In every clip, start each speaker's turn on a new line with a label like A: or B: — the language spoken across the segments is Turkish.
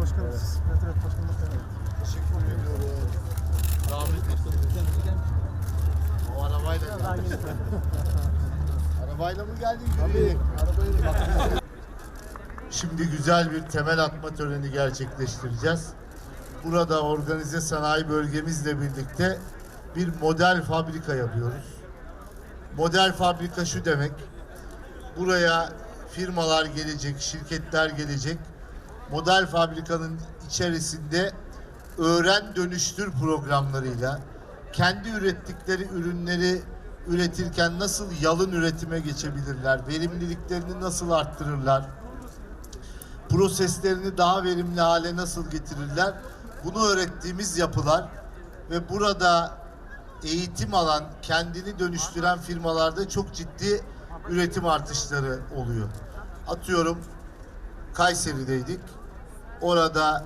A: Başkanım siz. Evet evet başkanım. Evet.
B: Teşekkür ediyorum. O arabayla geldi. Arabayla mı geldin? Tabii. Arabayla Şimdi güzel bir temel atma töreni gerçekleştireceğiz. Burada organize sanayi bölgemizle birlikte bir model fabrika yapıyoruz. Model fabrika şu demek. Buraya firmalar gelecek, şirketler gelecek. Model fabrikanın içerisinde öğren dönüştür programlarıyla kendi ürettikleri ürünleri üretirken nasıl yalın üretime geçebilirler, verimliliklerini nasıl arttırırlar, proseslerini daha verimli hale nasıl getirirler? Bunu öğrettiğimiz yapılar ve burada eğitim alan, kendini dönüştüren firmalarda çok ciddi üretim artışları oluyor. Atıyorum Kayseri'deydik. Orada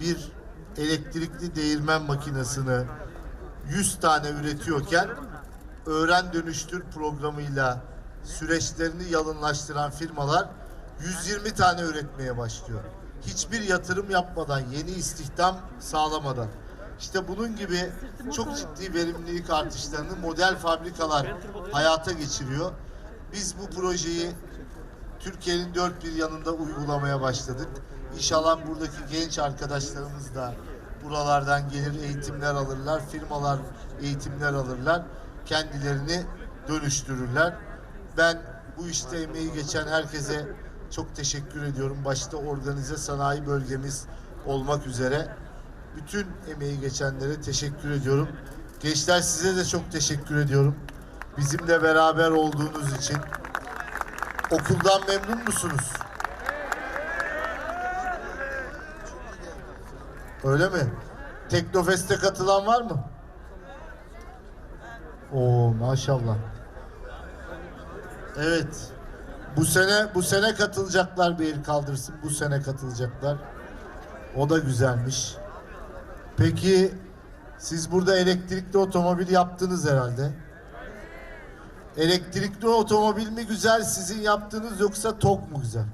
B: bir elektrikli değirmen makinesini 100 tane üretiyorken öğren dönüştür programıyla süreçlerini yalınlaştıran firmalar 120 tane üretmeye başlıyor. Hiçbir yatırım yapmadan, yeni istihdam sağlamadan. İşte bunun gibi çok ciddi verimlilik artışlarını model fabrikalar hayata geçiriyor. Biz bu projeyi Türkiye'nin dört bir yanında uygulamaya başladık. İnşallah buradaki genç arkadaşlarımız da buralardan gelir eğitimler alırlar, firmalar eğitimler alırlar, kendilerini dönüştürürler. Ben bu işte emeği geçen herkese çok teşekkür ediyorum. Başta organize sanayi bölgemiz olmak üzere bütün emeği geçenlere teşekkür ediyorum. Gençler size de çok teşekkür ediyorum. Bizimle beraber olduğunuz için. Okuldan memnun musunuz? Öyle mi? Teknofest'e katılan var mı? Oo maşallah. Evet. Bu sene bu sene katılacaklar bir el kaldırsın. Bu sene katılacaklar. O da güzelmiş. Peki siz burada elektrikli otomobil yaptınız herhalde. Elektrikli otomobil mi güzel sizin yaptığınız yoksa tok mu güzel?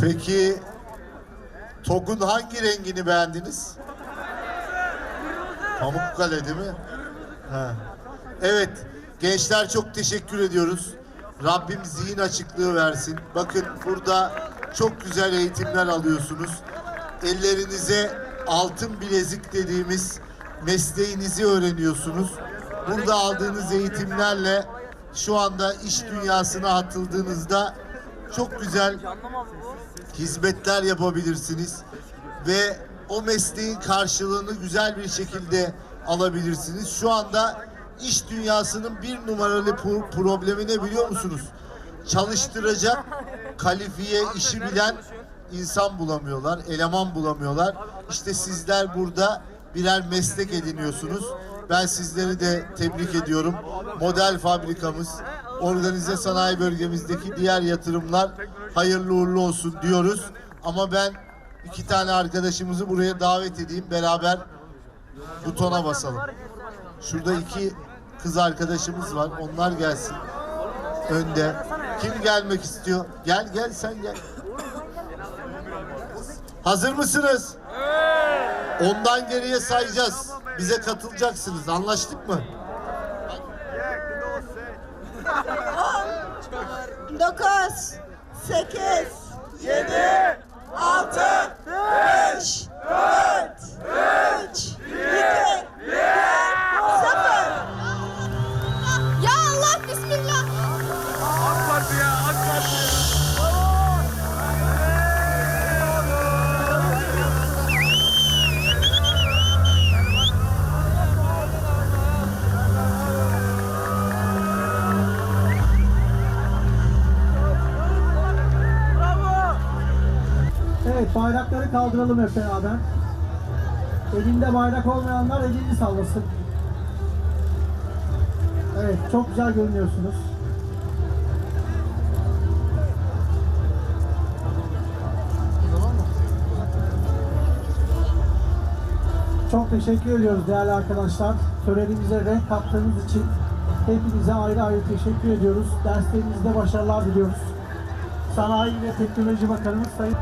B: Peki TOG'un hangi rengini beğendiniz? Pamukkale değil mi? Ha. Evet gençler çok teşekkür ediyoruz. Rabbim zihin açıklığı versin. Bakın burada çok güzel eğitimler alıyorsunuz. Ellerinize altın bilezik dediğimiz mesleğinizi öğreniyorsunuz. Burada aldığınız eğitimlerle şu anda iş dünyasına atıldığınızda çok güzel hizmetler yapabilirsiniz ve o mesleğin karşılığını güzel bir şekilde alabilirsiniz. Şu anda iş dünyasının bir numaralı pro- problemi ne biliyor musunuz? Çalıştıracak kalifiye işi bilen insan bulamıyorlar, eleman bulamıyorlar. İşte sizler burada birer meslek ediniyorsunuz. Ben sizleri de tebrik ediyorum. Model fabrikamız, organize sanayi bölgemizdeki diğer yatırımlar hayırlı uğurlu olsun diyoruz. Ama ben iki tane arkadaşımızı buraya davet edeyim. Beraber butona basalım. Şurada iki kız arkadaşımız var. Onlar gelsin. Önde. Kim gelmek istiyor? Gel gel sen gel. Hazır mısınız? Ondan geriye sayacağız. Bize katılacaksınız. Anlaştık mı?
C: 9 8 7 6 5
A: Evet bayrakları kaldıralım hep beraber. Elinde bayrak olmayanlar elini sallasın. Evet çok güzel görünüyorsunuz. Çok teşekkür ediyoruz değerli arkadaşlar. Törenimize renk kattığınız için Hepinize ayrı ayrı teşekkür ediyoruz. Derslerinizde başarılar diliyoruz. Sanayi ve Teknoloji Bakanımız Sayın